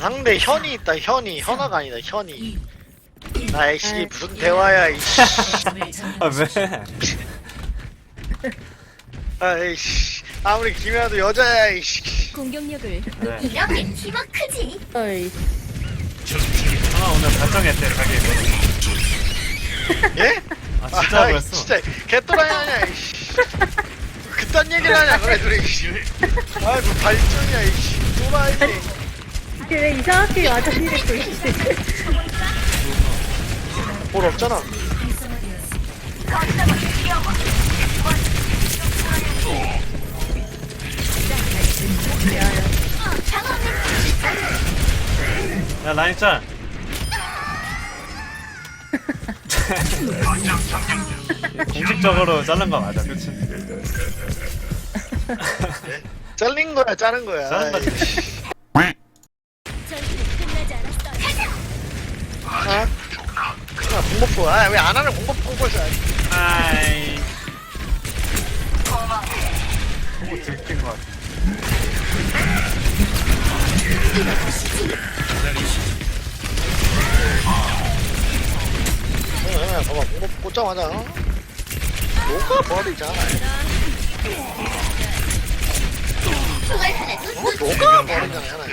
상대 현이 있다 현이 현아가 아니다 현이 아이씨 무슨 대화야 이씨 아 왜? 아이씨 아무리 김연아도 여자야 이씨 공격력을 네. 이렇게 키가 크지. 어이. 하나 오늘 발정했대 자기. 예? 아 진짜 아이, 그랬어. 진짜 개또라이 아니야 이씨 그딴 얘기를 하냐 그래 이씨 아이고 발전이야 이씨 또라이 이게 왜 이상하게 아저씨 됐고 있지? 뭘 없잖아 야 라인 짤. 공식적으로 자른 거 맞아, 그치? 잘린 거야 자른 거야 자른 거지. 아? 아 공복부 아왜 안 하는 공복부 공복을 아이. 너무 들킨 것 같아. 어, 봐봐 공복부 꽂자마자 어? 녹아버리잖아 어? 녹아버리잖아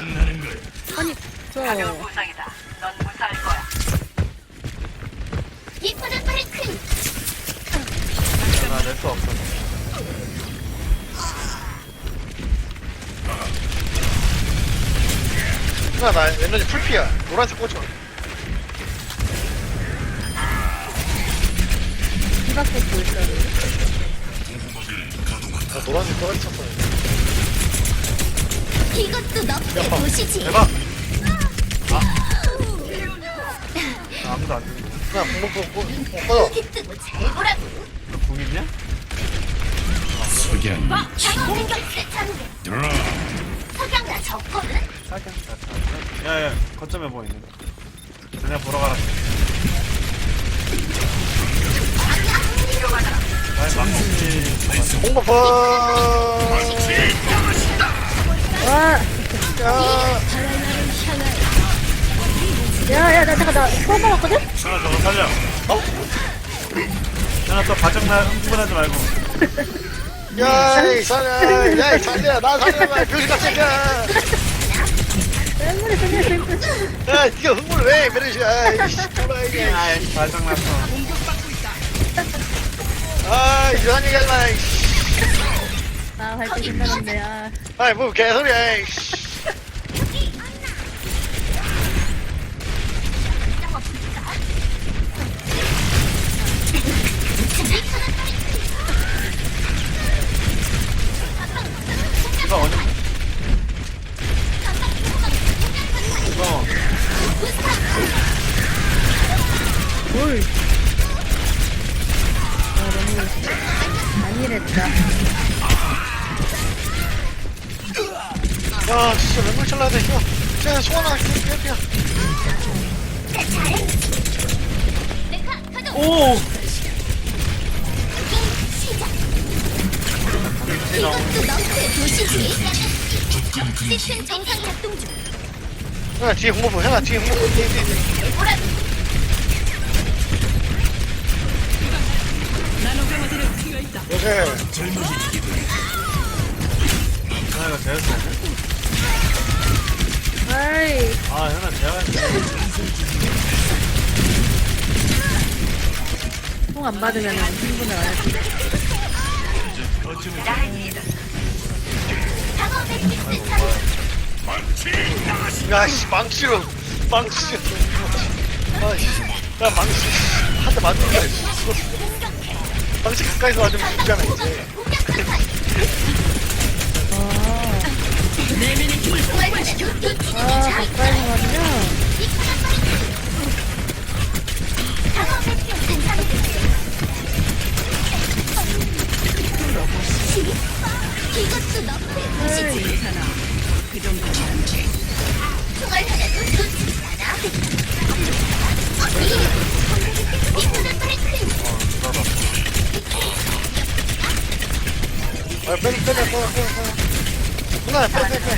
현아야 저 이쁘는 브레이크. 나낼 수 없어. 현아 나 에너지 풀피야 노란색 꽂혀 뒤바꿔 보였어. 나 노란색 떠있었어 이것도 너의 도시지. 대박! 아. 나 아무도 안 들리 고. 나 공복부 꽂- 꺼져 여기 뜨고 잘 보라고. 너궁 있냐? 방어 공격 세차는데. 석양 나 졌거든. 사경 자 야야 거점에 뭐 있는데? 그냥 보러 가라. 나의 와, 야 야, 야, 나 잠깐 나 처음 먹었거든? 하나 저거 살려. 어? 하나 또 바짝나 흥분하지 말고. 야이 살려 야이 살려 나 살려봐 같은 새끼야. 야 니가 흥분을 왜 메르시야 이씨 아이 바짝났어. 아 이상한 얘기 하지마 아, 발표 신나는데, 아. 아이 뭐 개소리야 이씨 안일했다. 야 진짜 맹물 잘라야 돼 이거 쟤 소원아 개피야 메카 가동. 오. 이것도 너의 도시지. 시스템 정상 작동 중. 현아 뒤에 홍보부 현아 뒤에 홍보부 뒤에 뒤에 뒤에 잘 보라고. 요새 현아 이거 제일 세. 아이, 아 현아 제일 통안 받으면 흥분을 안 차례. 야씨 망치로 망치로. 아이씨. 야 망치. 한대 맞는 거야 망치 가까이서 맞으면 죽잖아 이제 아, 않아. 가까이 가면 방어 매트릭스 차례. 이것도. 총알 하나도 놓치지 않아. 아 빼, 빼, 빼, 빼, 빼, 빼. 누나 빼, 빼, 빼.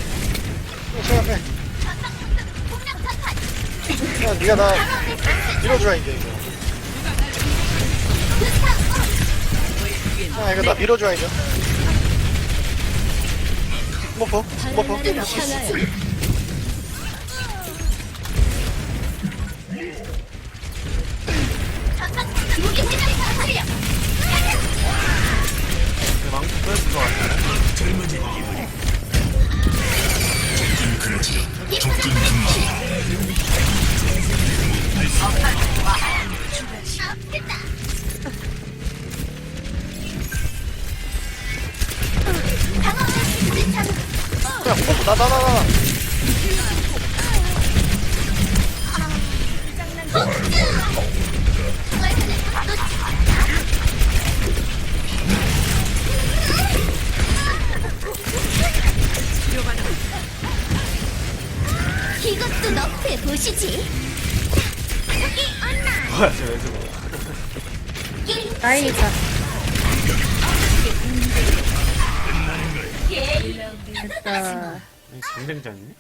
누나 제가 빼. 야 니가 나 밀어줘야 이제 이거 야 이거 나 밀어줘야 이제 스머퍼 스머퍼 나나나나 이것도 너프해 보시지 뭐야, 쟤왜 저거. 다행이다. 됐다. 이 경쟁자니?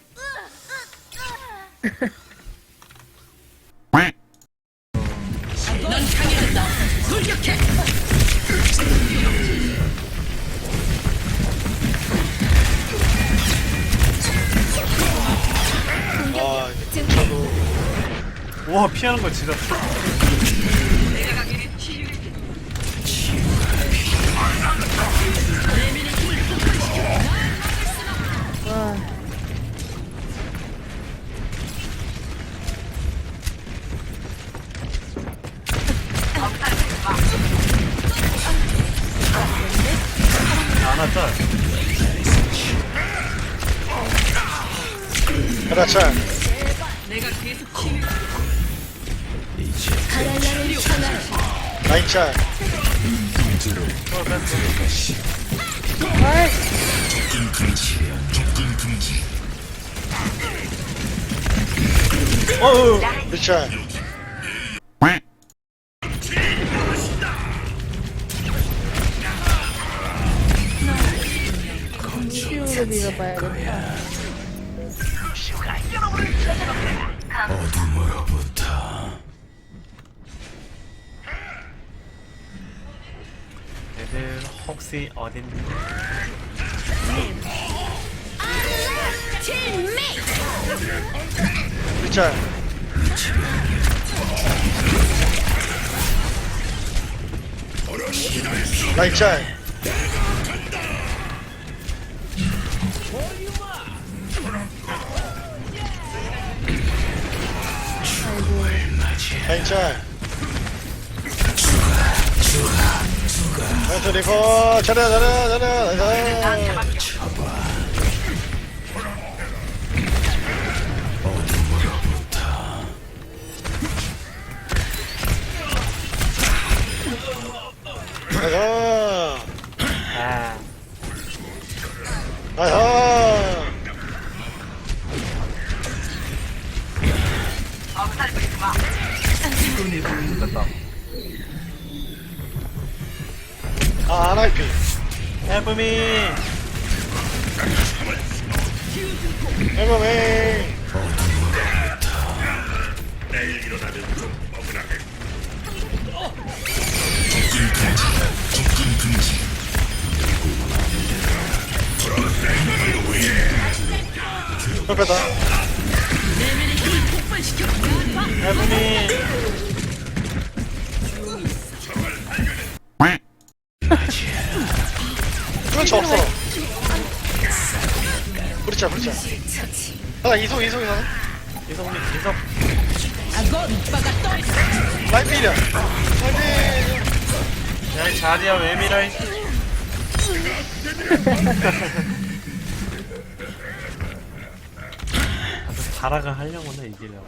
아 저도 우와, 피하는 거 진짜. 어, 뺐어. 아이, 어우! 그렇 혹시 어딘 그렇지 나인차 나 나이스 리퍼 잘해 잘해 잘해 나이스 나이스 아, 나이스 됐다. 아 아나이피 해브미! 해보메 뺐다 해브미! 그렇지 하나 이속 이속 이속 이성미, 이성. 라인 필이야 라인 야, 이 자리야, 왜 밀어, 이 아주 발악을 하려고는 이기려고.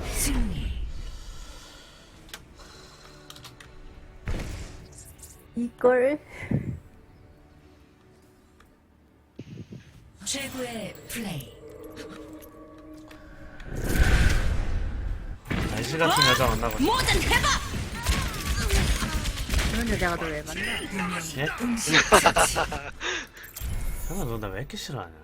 이걸 최고의 플레이. 날씨 같은 여자 만나고 싶어. 모든 회복 그런 여자가 너왜 만나? 예? 형아, 너나 왜 이렇게 싫어하냐?